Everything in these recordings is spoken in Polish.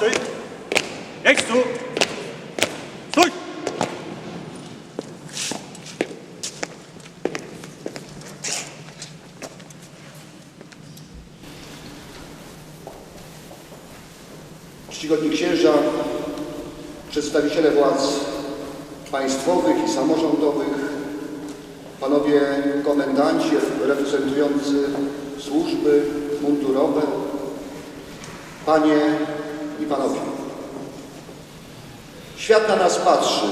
Ty! Jedź tu! Stój! Czcigodni księża, przedstawiciele władz państwowych i samorządowych, panowie komendanci reprezentujący służby mundurowe, panie i panowie. Świat na nas patrzy.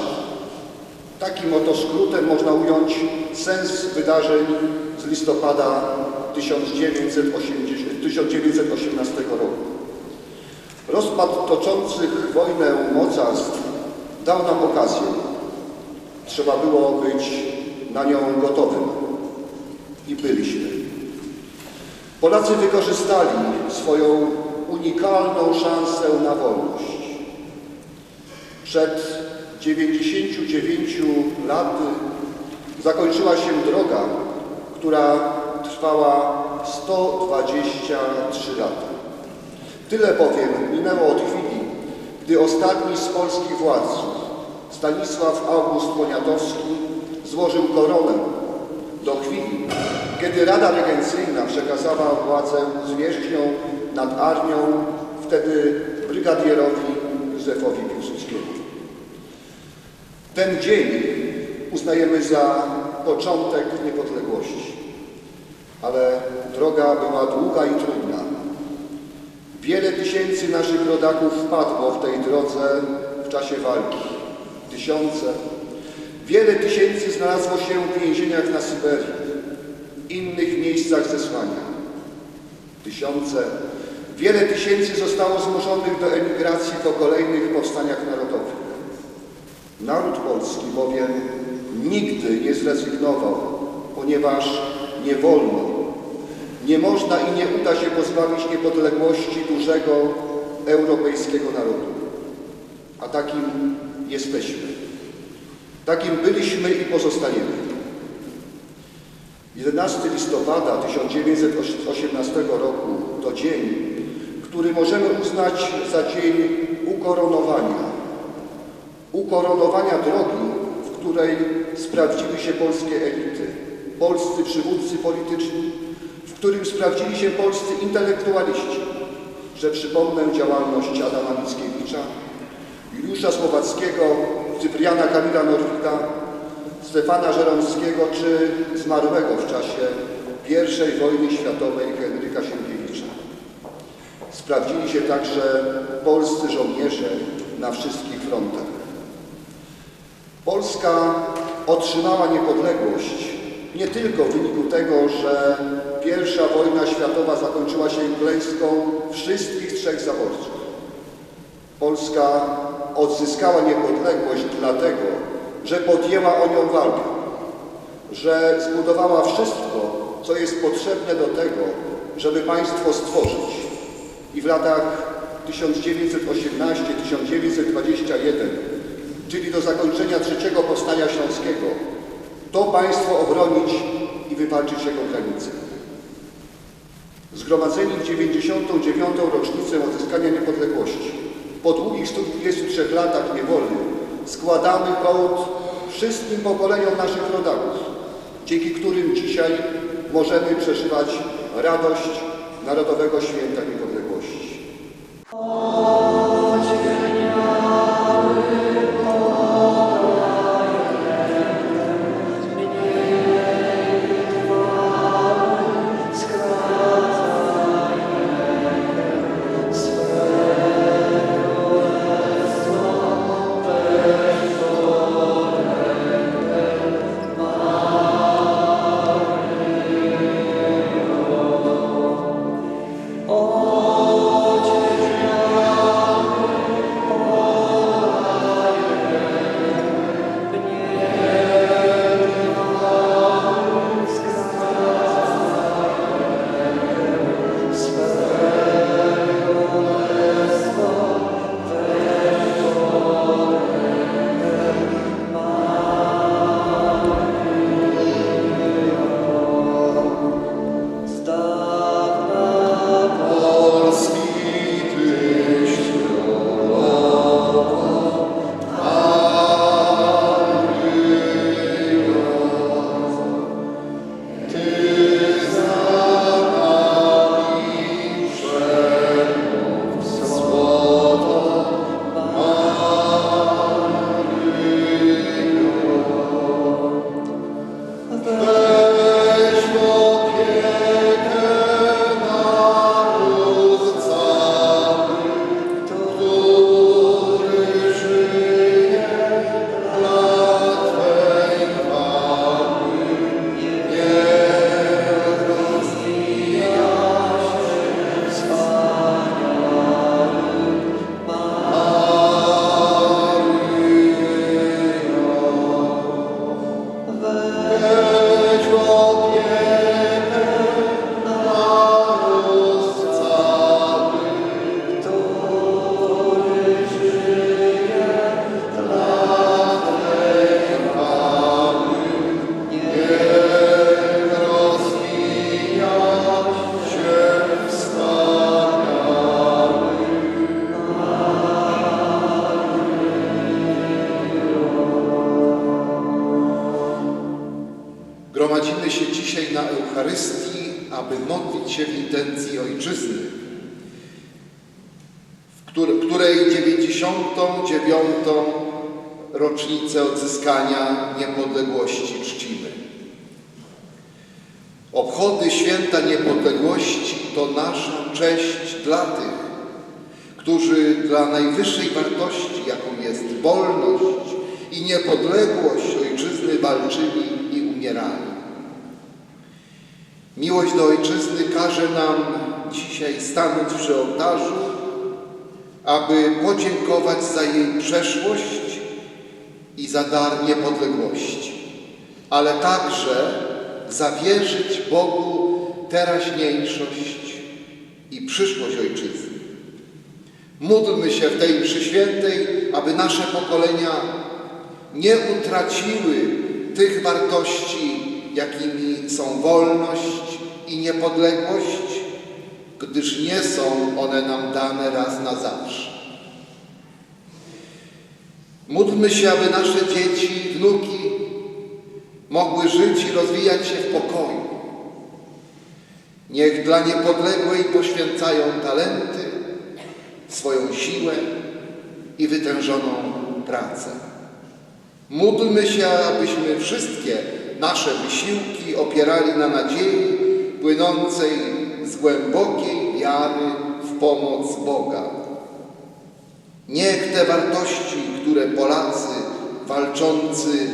Takim oto skrótem można ująć sens wydarzeń z listopada 1980 1918 roku. Rozpad toczących wojnę mocarstw dał nam okazję. Trzeba było być na nią gotowym. I byliśmy. Polacy wykorzystali swoją unikalną szansę na wolność. Przed 99 laty zakończyła się droga, która trwała 123 lata. Tyle bowiem minęło od chwili, gdy ostatni z polskich władców, Stanisław August Poniatowski, złożył koronę do chwili, kiedy Rada Regencyjna przekazała władzę zwierzchnią nad armią, wtedy brygadierowi Józefowi Piłsudskiemu. Ten dzień uznajemy za początek niepodległości, ale droga była długa i trudna. Wiele tysięcy naszych rodaków wpadło w tej drodze w czasie walki. Tysiące. Wiele tysięcy znalazło się w więzieniach na Syberii, innych miejscach zesłania. Tysiące. Wiele tysięcy zostało zmuszonych do emigracji po kolejnych powstaniach narodowych. Naród polski bowiem nigdy nie zrezygnował, ponieważ nie wolno nie można i nie uda się pozbawić niepodległości dużego europejskiego narodu. A takim jesteśmy. Takim byliśmy i pozostaniemy. 11 listopada 1918 roku to dzień, który możemy uznać za dzień ukoronowania. Ukoronowania drogi, w której sprawdziły się polskie elity, polscy przywódcy polityczni, w którym sprawdzili się polscy intelektualiści, że przypomnę działalność Adama Mickiewicza, Juliusza Słowackiego, Cypriana Kamila Norwida, Stefana Żeromskiego czy zmarłego w czasie I wojny światowej. Sprawdzili się także polscy żołnierze na wszystkich frontach. Polska otrzymała niepodległość nie tylko w wyniku tego, że I wojna światowa zakończyła się klęską wszystkich trzech zaborców. Polska odzyskała niepodległość dlatego, że podjęła o nią walkę, że zbudowała wszystko, co jest potrzebne do tego, żeby państwo stworzyć. I w latach 1918-1921, czyli do zakończenia trzeciego powstania śląskiego, to państwo obronić i wywalczyć jego granice. Zgromadzeni w 99. rocznicę odzyskania niepodległości, po długich 123 latach niewoli, składamy hołd wszystkim pokoleniom naszych rodaków, dzięki którym dzisiaj możemy przeżywać radość Narodowego Święta Niepodległości. O aby modlić się w intencji Ojczyzny, w któr- której 99. rocznicę odzyskania niepodległości czcimy. Obchody Święta Niepodległości to nasza cześć dla tych, którzy dla najwyższej wartości, jaką jest wolność i niepodległość Ojczyzny walczyli i umierali. Miłość do Ojczyzny każe nam dzisiaj stanąć przy ołtarzu, aby podziękować za jej przeszłość i za dar niepodległości, ale także zawierzyć Bogu teraźniejszość i przyszłość Ojczyzny. Módlmy się w tej mszy świętej, aby nasze pokolenia nie utraciły tych wartości, jakimi są wolność i niepodległość, gdyż nie są one nam dane raz na zawsze. Módlmy się, aby nasze dzieci, wnuki mogły żyć i rozwijać się w pokoju. Niech dla niepodległej poświęcają talenty, swoją siłę i wytężoną pracę. Módlmy się, abyśmy wszystkie nasze wysiłki opierali na nadziei płynącej z głębokiej wiary w pomoc Boga. Niech te wartości, które Polacy walczący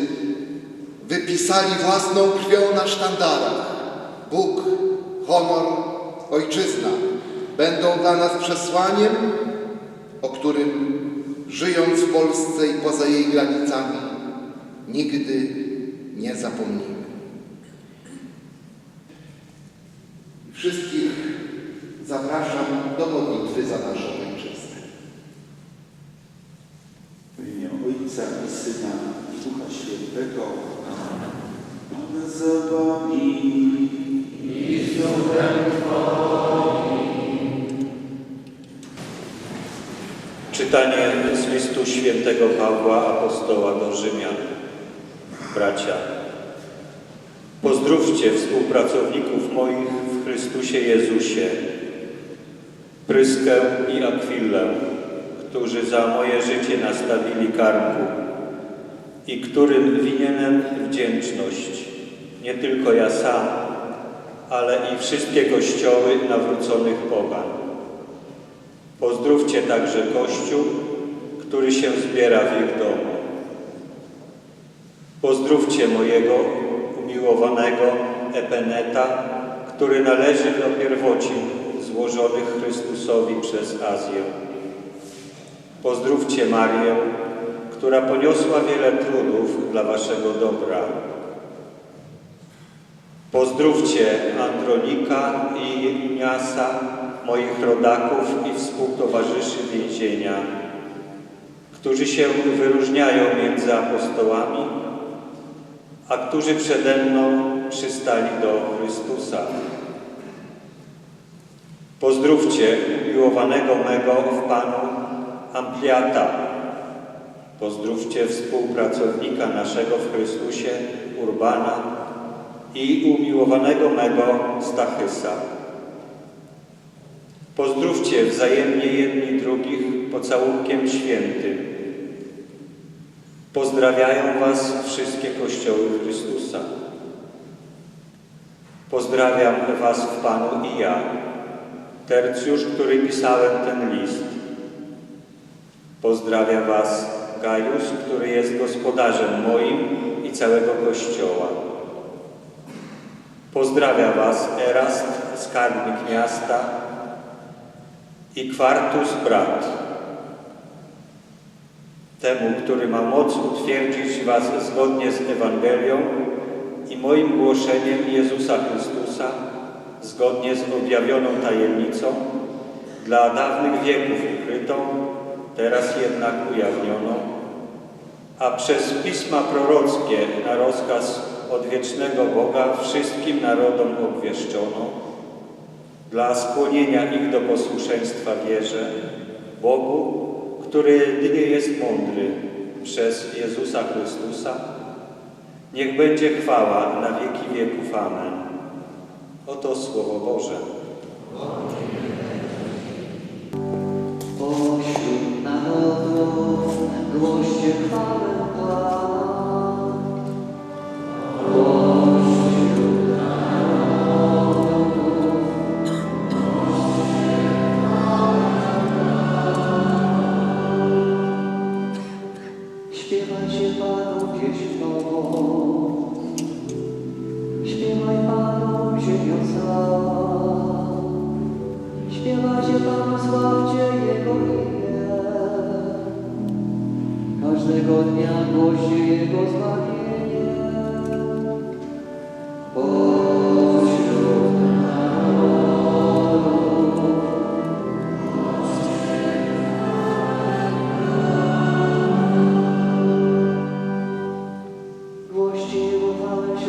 wypisali własną krwią na sztandarach, Bóg, honor, ojczyzna, będą dla nas przesłaniem, o którym żyjąc w Polsce i poza jej granicami nigdy nie zapomnimy. Wszystkich zapraszam do modlitwy za naszą ojczyznę. W imię Ojca i Syna i Ducha Świętego. Pan z wami. Czytanie z listu świętego Pawła Apostoła do Rzymian. Bracia, pozdrówcie współpracowników moich w Chrystusie Jezusie, Pryskę i Akwilę, którzy za moje życie nastawili karku i którym winienem wdzięczność, nie tylko ja sam, ale i wszystkie kościoły nawróconych pogan. Pozdrówcie także Kościół, który się zbiera w ich domu. Pozdrówcie mojego umiłowanego Epeneta, który należy do pierwocin złożonych Chrystusowi przez Azję. Pozdrówcie Marię, która poniosła wiele trudów dla waszego dobra. Pozdrówcie Andronika i Juniasa, moich rodaków i współtowarzyszy więzienia, którzy się wyróżniają między apostołami, a którzy przede mną przystali do Chrystusa. Pozdrówcie umiłowanego mego w Panu Ampliata. Pozdrówcie współpracownika naszego w Chrystusie Urbana i umiłowanego mego Stachysa. Pozdrówcie wzajemnie jedni drugich pocałunkiem świętym. Pozdrawiają Was wszystkie kościoły Chrystusa. Pozdrawiam Was w Panu i ja, tercjusz, który pisałem ten list. Pozdrawia Was Gajus, który jest gospodarzem moim i całego Kościoła. Pozdrawia Was Erast, skarbnik miasta i Kwartus brat. Temu, który ma moc utwierdzić Was zgodnie z Ewangelią i moim głoszeniem Jezusa Chrystusa, zgodnie z objawioną tajemnicą, dla dawnych wieków ukrytą, teraz jednak ujawnioną, a przez pisma prorockie na rozkaz odwiecznego Boga wszystkim narodom obwieszczono, dla skłonienia ich do posłuszeństwa wierze, Bogu, który jedynie jest mądry przez Jezusa Chrystusa, Niech będzie chwała na wieki wieków. Amen. Oto Słowo Boże.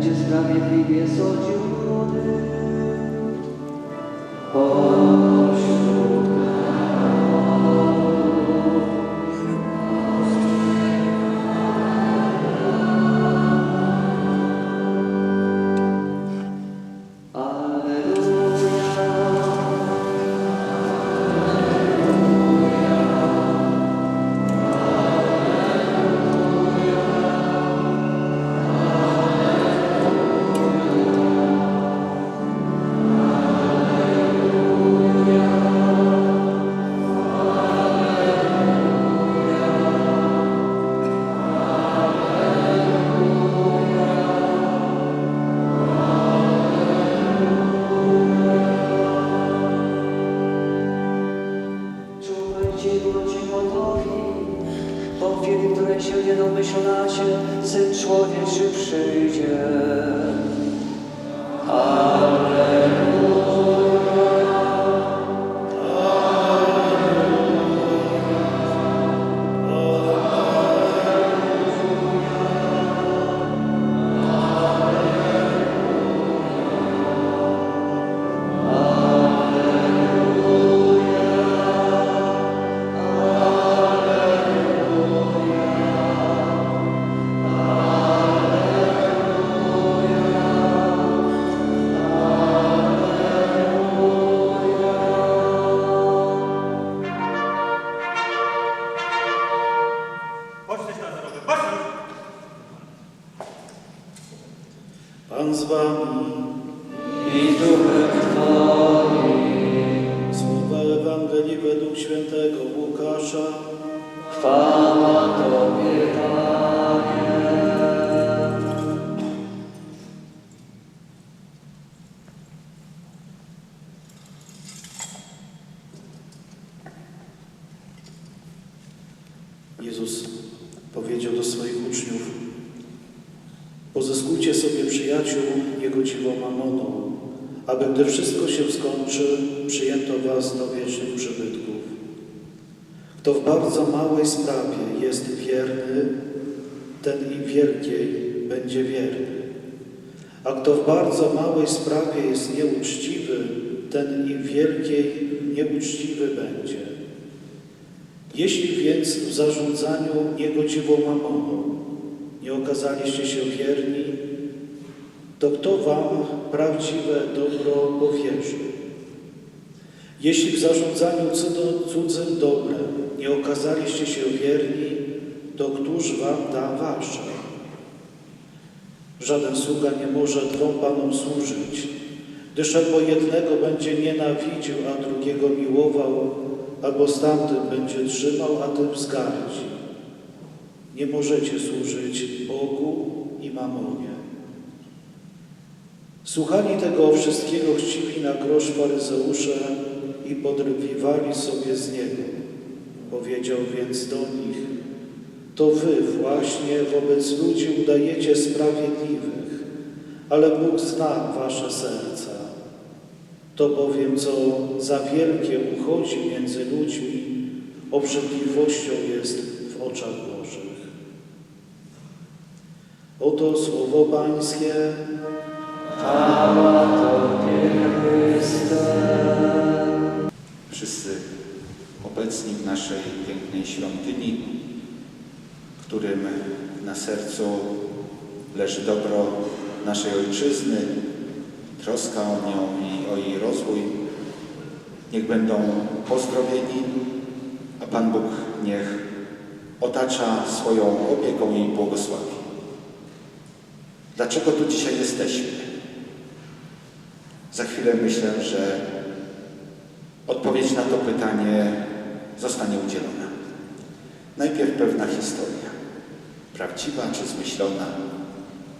just like a previous old Jordan. 错昨天是水是？Pan z wami. I duchem Twoim Słowa Ewangelii według świętego Łukasza. chwała Tobie, Panie. Gdy wszystko się skończy, przyjęto was do wiecznych przybytków. Kto w bardzo małej sprawie jest wierny, ten i wielkiej będzie wierny. A kto w bardzo małej sprawie jest nieuczciwy, ten i wielkiej nieuczciwy będzie. Jeśli więc w zarządzaniu niegodziwą mamoną nie okazaliście się wierni, to kto wam prawdziwe dobro powierzy? Jeśli w zarządzaniu cudzym dobrem nie okazaliście się wierni, to któż wam da wasze? Żaden sługa nie może dwom panom służyć, gdyż albo jednego będzie nienawidził, a drugiego miłował, albo z tamtym będzie trzymał, a tym wzgardzi. Nie możecie służyć Bogu i mamonie. Słuchali tego wszystkiego chciwi na grosz faryzeusze i podrywiwali sobie z niego. Powiedział więc do nich, to wy właśnie wobec ludzi udajecie sprawiedliwych, ale Bóg zna wasze serca. To bowiem, co za wielkie uchodzi między ludźmi, obrzydliwością jest w oczach Bożych. Oto słowo Pańskie. Wszyscy obecni w naszej pięknej świątyni, którym na sercu leży dobro naszej Ojczyzny, troska o nią i o jej rozwój. Niech będą pozdrowieni, a Pan Bóg niech otacza swoją opieką i błogosławi. Dlaczego tu dzisiaj jesteśmy? Za chwilę myślę, że Odpowiedź na to pytanie zostanie udzielona. Najpierw pewna historia, prawdziwa czy zmyślona,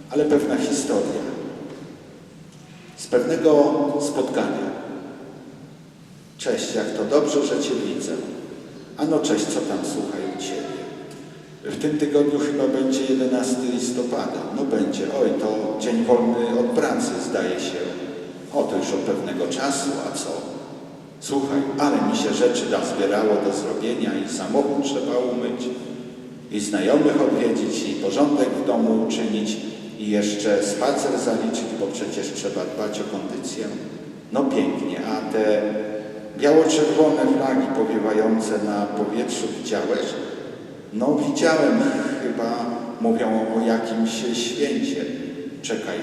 ale pewna historia z pewnego spotkania. Cześć, jak to dobrze, że Cię widzę. Ano cześć, co tam słuchaj u Ciebie. W tym tygodniu chyba będzie 11 listopada. No będzie, oj, to dzień wolny od pracy, zdaje się. O, to już od pewnego czasu, a co? Słuchaj, ale mi się rzeczy nazbierało do zrobienia i samochód trzeba umyć, i znajomych odwiedzić, i porządek w domu uczynić, i jeszcze spacer zaliczyć, bo przecież trzeba dbać o kondycję. No pięknie, a te biało-czerwone flagi powiewające na powietrzu widziałeś? No widziałem, chyba mówią o jakimś święcie. Czekaj,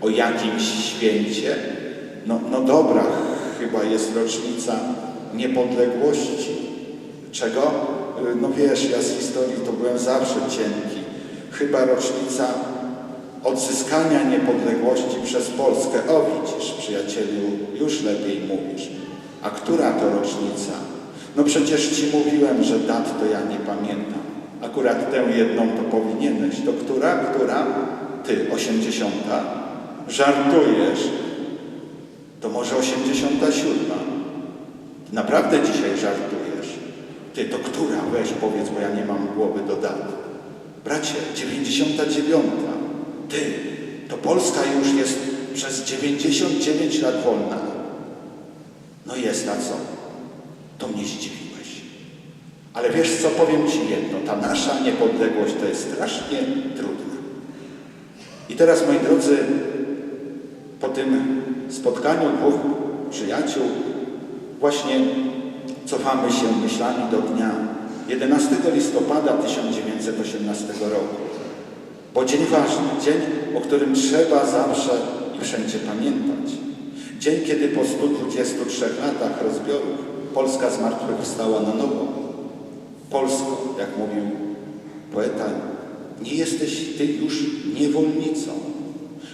o jakimś święcie? No, no dobra, chyba jest rocznica niepodległości. Czego? Y, No wiesz, ja z historii to byłem zawsze cienki. Chyba rocznica odzyskania niepodległości przez Polskę. O widzisz, przyjacielu, już lepiej mówisz. A która to rocznica? No przecież ci mówiłem, że dat to ja nie pamiętam. Akurat tę jedną to powinieneś. To która? Która? Ty, osiemdziesiąta? Żartujesz? To może 87. Ty naprawdę dzisiaj żartujesz. Ty, to która? Weź powiedz, bo ja nie mam głowy do dat. Bracie, 99. Ty, to Polska już jest przez 99 lat wolna. No jest, a co? To mnie zdziwiłeś. Ale wiesz co, powiem Ci jedno, ta nasza niepodległość to jest strasznie trudna. I teraz, moi drodzy, po tym spotkaniu dwóch przyjaciół właśnie cofamy się myślami do dnia 11 listopada 1918 roku. Bo dzień ważny, dzień, o którym trzeba zawsze i wszędzie pamiętać. Dzień, kiedy po 123 latach rozbiorów Polska zmartwychwstała na nowo. Polsko, jak mówił poeta, nie jesteś Ty już niewolnicą.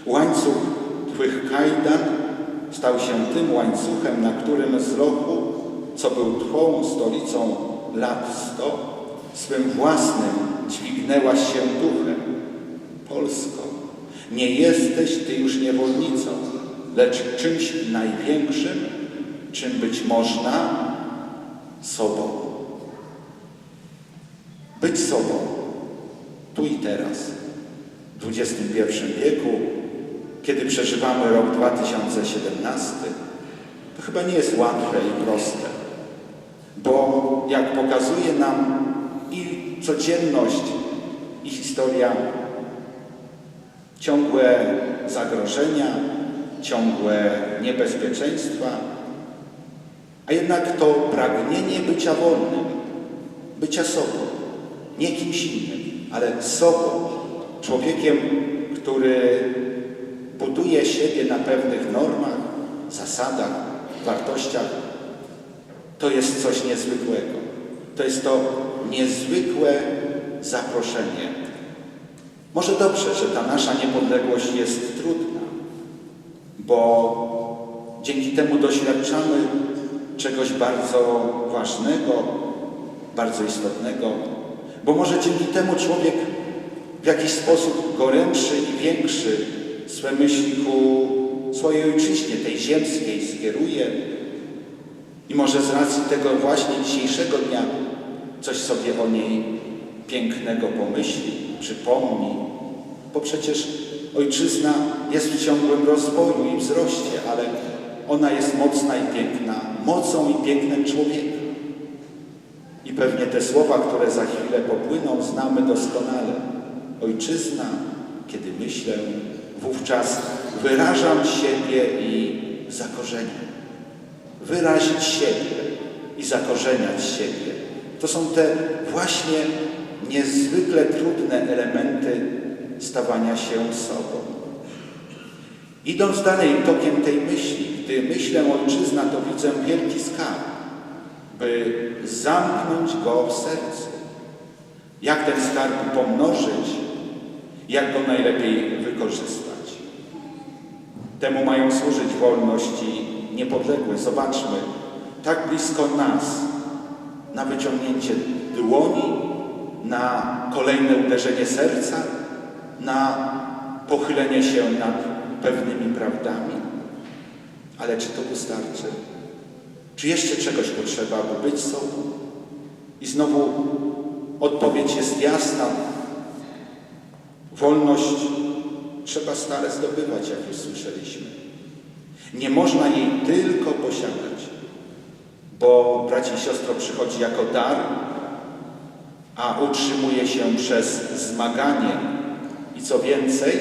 Łańcuch Twych kajdan stał się tym łańcuchem, na którym z roku, co był Twą stolicą lat sto, swym własnym dźwignęłaś się duchem. Polsko, nie jesteś Ty już niewolnicą, lecz czymś największym, czym być można sobą. Być sobą, tu i teraz, w XXI wieku, kiedy przeżywamy rok 2017, to chyba nie jest łatwe i proste, bo jak pokazuje nam i codzienność, i historia, ciągłe zagrożenia, ciągłe niebezpieczeństwa, a jednak to pragnienie bycia wolnym, bycia sobą, nie kimś innym, ale sobą, człowiekiem, który buduje siebie na pewnych normach, zasadach, wartościach, to jest coś niezwykłego. To jest to niezwykłe zaproszenie. Może dobrze, że ta nasza niepodległość jest trudna, bo dzięki temu doświadczamy czegoś bardzo ważnego, bardzo istotnego, bo może dzięki temu człowiek w jakiś sposób gorętszy i większy swe myśli ku swojej ojczyźnie, tej ziemskiej skieruje i może z racji tego właśnie dzisiejszego dnia coś sobie o niej pięknego pomyśli, przypomni, bo przecież ojczyzna jest w ciągłym rozwoju i wzroście, ale ona jest mocna i piękna, mocą i pięknem człowieka. I pewnie te słowa, które za chwilę popłyną, znamy doskonale. Ojczyzna, kiedy myślę, wówczas wyrażam siebie i zakorzeniam. Wyrazić siebie i zakorzeniać siebie. To są te właśnie niezwykle trudne elementy stawania się sobą. Idąc dalej tokiem tej myśli, gdy myślę ojczyzna, to widzę wielki skarb, by zamknąć go w sercu. Jak ten skarb pomnożyć, jak go najlepiej wykorzystać. Temu mają służyć wolność i niepodległość. Zobaczmy, tak blisko nas, na wyciągnięcie dłoni, na kolejne uderzenie serca, na pochylenie się nad pewnymi prawdami. Ale czy to wystarczy? Czy jeszcze czegoś potrzeba, by być sobą? I znowu odpowiedź jest jasna. Wolność trzeba stale zdobywać, jak już słyszeliśmy. Nie można jej tylko posiadać, bo braci i siostro przychodzi jako dar, a utrzymuje się przez zmaganie i co więcej,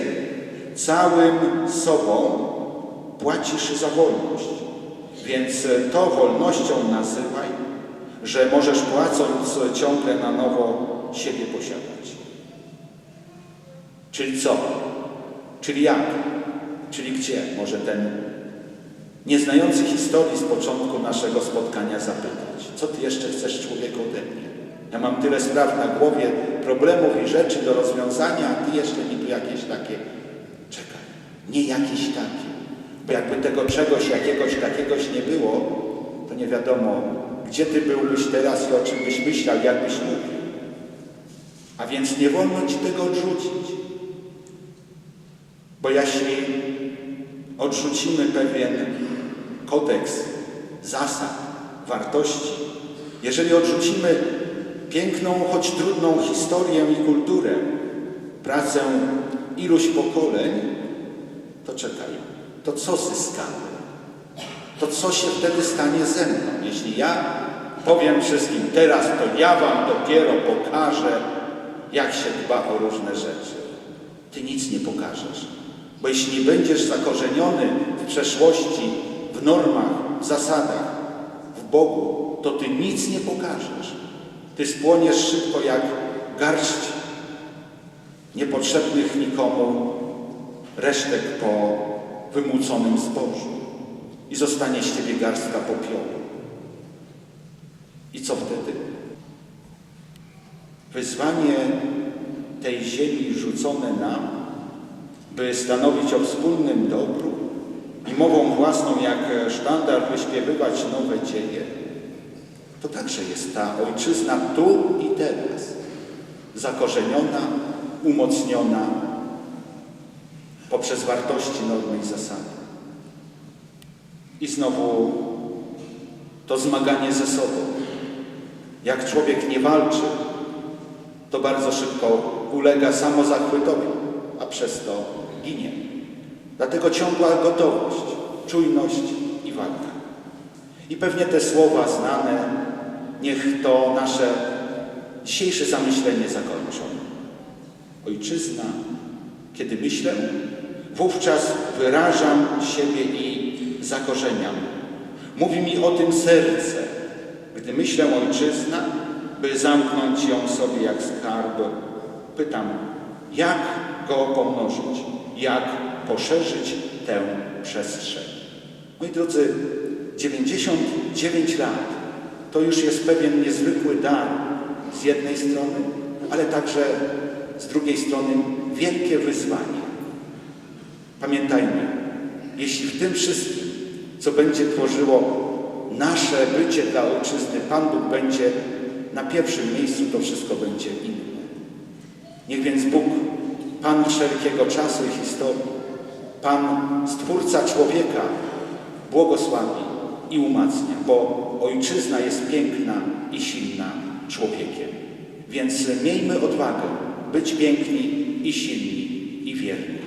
całym sobą płacisz za wolność. Więc to wolnością nazywaj, że możesz płacąc ciągle na nowo siebie posiadać. Czyli co? Czyli jak? Czyli gdzie? Może ten nieznający historii z początku naszego spotkania zapytać. Co ty jeszcze chcesz człowieku ode mnie? Ja mam tyle spraw na głowie, problemów i rzeczy do rozwiązania, a ty jeszcze mi tu jakieś takie... Czekaj, nie jakieś takie. Bo jakby tego czegoś, jakiegoś takiegoś nie było, to nie wiadomo, gdzie ty byłbyś teraz i o czym byś myślał, jak byś mówił. A więc nie wolno ci tego odrzucić. Bo jeśli odrzucimy pewien kodeks zasad, wartości, jeżeli odrzucimy piękną, choć trudną historię i kulturę, pracę iluś pokoleń, to czekaj, to co zyskamy? To co się wtedy stanie ze mną? Jeśli ja powiem wszystkim, teraz to ja wam dopiero pokażę, jak się dba o różne rzeczy. Ty nic nie pokażesz. Bo jeśli nie będziesz zakorzeniony w przeszłości, w normach, w zasadach, w Bogu, to ty nic nie pokażesz. Ty spłoniesz szybko jak garść niepotrzebnych nikomu resztek po wymuconym zbożu i zostanie z ciebie garstka popiołu. I co wtedy? Wyzwanie tej ziemi rzucone nam, by stanowić o wspólnym dobru i mową własną jak sztandar wyśpiewywać nowe dzieje, to także jest ta ojczyzna tu i teraz, zakorzeniona, umocniona poprzez wartości, normy i zasady. I znowu to zmaganie ze sobą. Jak człowiek nie walczy, to bardzo szybko ulega samozachwytowi, a przez to ginie. Dlatego ciągła gotowość, czujność i walka. I pewnie te słowa znane, niech to nasze dzisiejsze zamyślenie zakończą. Ojczyzna, kiedy myślę, wówczas wyrażam siebie i zakorzeniam. Mówi mi o tym serce, gdy myślę ojczyzna, by zamknąć ją sobie jak skarb. Pytam, jak go pomnożyć, jak poszerzyć tę przestrzeń. Moi drodzy, 99 lat to już jest pewien niezwykły dar z jednej strony, ale także z drugiej strony wielkie wyzwanie. Pamiętajmy, jeśli w tym wszystkim, co będzie tworzyło nasze bycie dla ojczyzny Pan Bóg będzie na pierwszym miejscu, to wszystko będzie inne. Niech więc Bóg, Pan wszelkiego czasu i historii, Pan Stwórca człowieka błogosławi i umacnia, bo ojczyzna jest piękna i silna człowiekiem. Więc miejmy odwagę być piękni i silni i wierni.